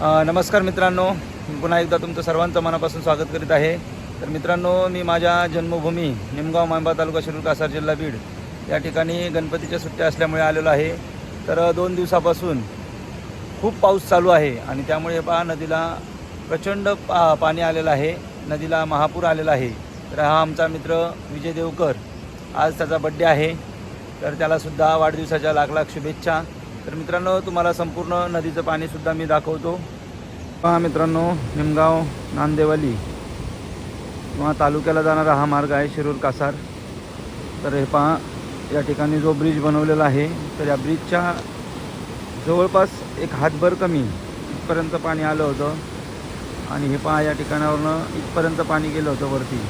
नमस्कार मित्रांनो. मी पुन्हा एकदा तुमचं सर्वांचं मनापासून स्वागत करीत आहे. तर मित्रांनो मी माझ्या जन्मभूमी निमगाव मांबा तालुका शिरूर कासार जिल्हा बीड या ठिकाणी गणपतीच्या सुट्ट्या असल्यामुळे आलेलो आहे. तर दोन दिवसापासून खूप पाऊस चालू आहे आणि त्यामुळे पहा नदीला प्रचंड पा पाणी आलेलं आहे. नदीला महापूर आलेला आहे. तर हा आमचा मित्र विजय देवकर आज त्याचा बड्डे आहे. तर त्यालासुद्धा वाढदिवसाच्या लाख लाख शुभेच्छा. तर मित्रांनो तुम्हाला संपूर्ण नदीचं पाणीसुद्धा मी दाखवतो. पहा मित्रांनो निमगाव नांदेवाली किंवा तालुक्याला जाणारा हा मार्ग आहे शिरूर कासार. तर हे पहा या ठिकाणी जो ब्रिज बनवलेला आहे तर या ब्रिजच्या जवळपास एक हातभर कमी इथपर्यंत पाणी आलं होतं. आणि हे पहा या ठिकाणावरनं इथपर्यंत पाणी गेलं होतं वरती.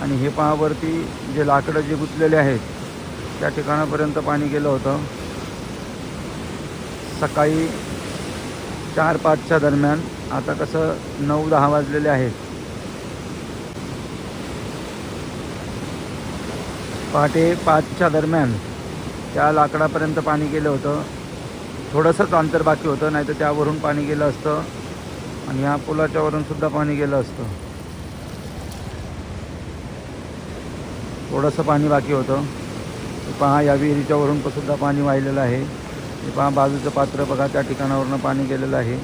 आणि हे पहा वरती जे लाकडं जे गुंतलेले आहेत त्या ठिकाणापर्यंत पाणी गेलं होतं. सकाळी चार पाचच्या दरम्यान आता कसं नऊ दहा वाजलेले आहेत. पहाटे पाचच्या दरम्यान त्या लाकडापर्यंत पाणी गेलं होतं. थोडंसंच अंतर बाकी होतं नाही तर त्यावरून पाणी गेलं असतं आणि ह्या पुलाच्या सुद्धा पाणी गेलं असतं. थोडंसं पाणी बाकी होतं. पहा या विहिरीच्यावरून पण सुद्धा पाणी वाहिलेलं आहे. हे पहा बाजूचं पात्र बघा त्या ठिकाणावरनं पाणी गेलेलं आहे.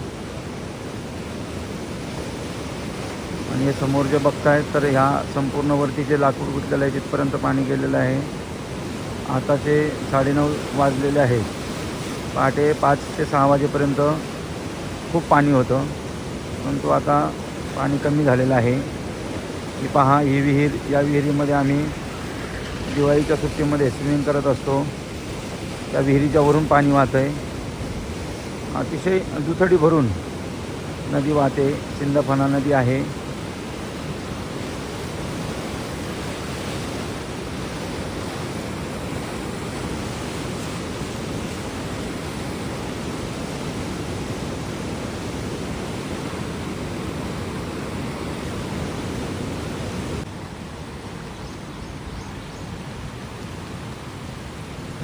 आणि हे समोर जे बघतायत तर ह्या संपूर्ण वरती जे लाकूड गुंतलेलं आहे तिथपर्यंत पाणी गेलेलं आहे. आताचे साडेनऊ वाजलेले आहे. पहाटे पाच ते सहा वाजेपर्यंत खूप पाणी होतं परंतु आता पाणी कमी झालेलं आहे. की पहा ही विहीर या विहिरीमध्ये आम्ही दिवाळीच्या सुट्टीमध्ये स्विमिंग करत असतो. त्या विहिरीच्या वरून पाणी वाहत आहे. अतिशय दुथडी भरून नदी वाहते. सिंदफणा नदी आहे.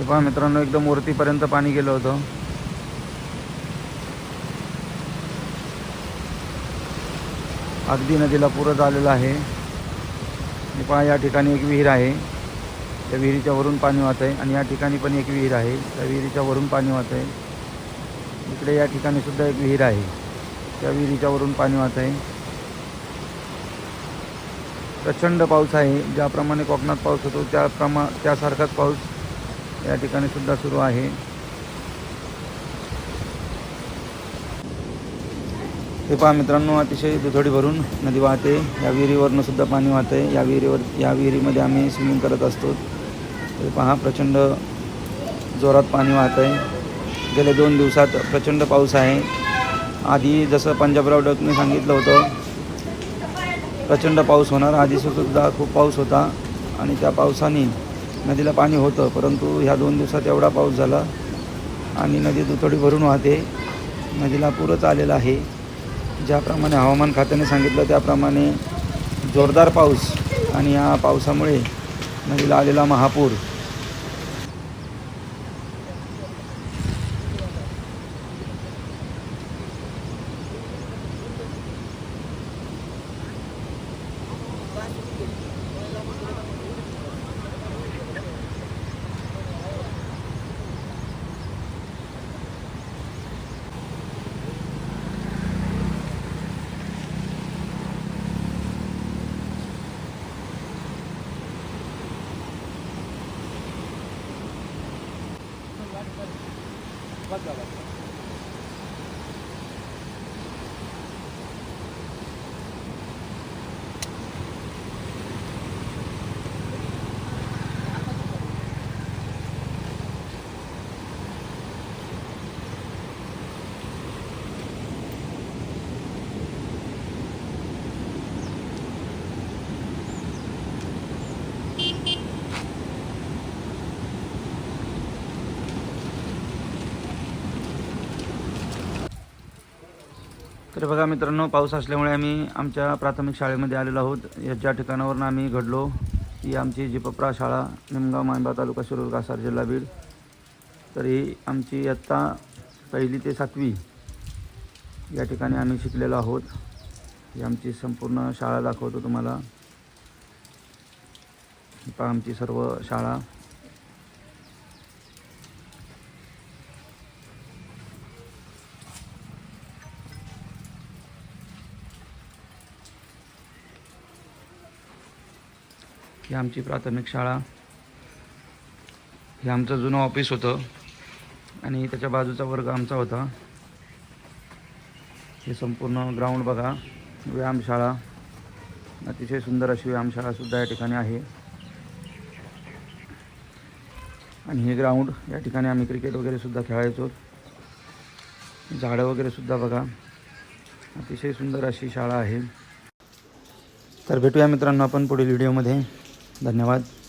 हे पहा मित्रांनो एकदम वरतीपर्यंत पाणी गेलं होतं. अगदी नदीला पुरत आलेलं आहे. हे पहा या ठिकाणी एक विहीर आहे. त्या विहिरीच्या वरून पाणी वाहत आहे आणि या ठिकाणी पण एक विहीर आहे. त्या विहिरीच्या वरून पाणी वाहत आहे. इकडे या ठिकाणी सुद्धा एक विहीर आहे. त्या विहिरीच्या वरून पाणी वाहत आहे. प्रचंड पाऊस आहे. ज्याप्रमाणे कोकणात पाऊस होतो त्याप्रमा त्यासारखाच पाऊस या ठिकाणी सुद्धा सुरू आहे. हे पहा मित्रांनो अतिशय दुथडी भरून नदी वाहते. या विहिरीवरनं सुद्धा पाणी वाहते. या विहिरीवर या विहिरीमध्ये आम्ही स्विमिंग करत असतो. हे पहा प्रचंड जोरात पाणी वाहत आहे गेल्या दोन दिवसात प्रचंड पाऊस आहे. आधी जसं पंजाबराव डकने सांगितलं होतं प्रचंड पाऊस होणार. आधी सुद्धा खूप पाऊस होता आणि त्या पावसाने नदीला पाणी होतं परंतु ह्या दोन दिवसात एवढा पाऊस झाला आणि नदी दुथडी भरून वाहते. नदीला पूरच आलेला आहे. ज्याप्रमाणे हवामान खात्याने सांगितलं त्याप्रमाणे जोरदार पाऊस आणि या पावसामुळे नदीला आलेला महापूर Bak bak. तर बघा मित्रांनो पाऊस असल्यामुळे आम्ही आमच्या प्राथमिक शाळेमध्ये आलेलो आहोत. या ज्या ठिकाणावरून आम्ही घडलो ही आमची जिपप्रा शाळा निमगाव मांबा तालुका शिरूर कासार जिल्हा बीड. तर ही आमची इयत्ता पहिली ते सातवी या ठिकाणी आम्ही शिकलेलो आहोत. ही आमची संपूर्ण शाळा दाखवतो तुम्हाला. आमची सर्व शाळा. ही आमची प्राथमिक शाळा. हे आमचं जुनं ऑफिस होतं आणि त्याच्या बाजूचा वर्ग आमचा होता. हे संपूर्ण ग्राउंड बघा व्यायामशाळा अतिशय सुंदर अशी व्यायामशाळासुद्धा या ठिकाणी आहे. आणि हे ग्राउंड या ठिकाणी आम्ही क्रिकेट वगैरेसुद्धा खेळायचो. झाडं वगैरेसुद्धा बघा. अतिशय सुंदर अशी शाळा आहे. तर भेटूया मित्रांनो आपण पुढील व्हिडिओमध्ये. धन्यवाद.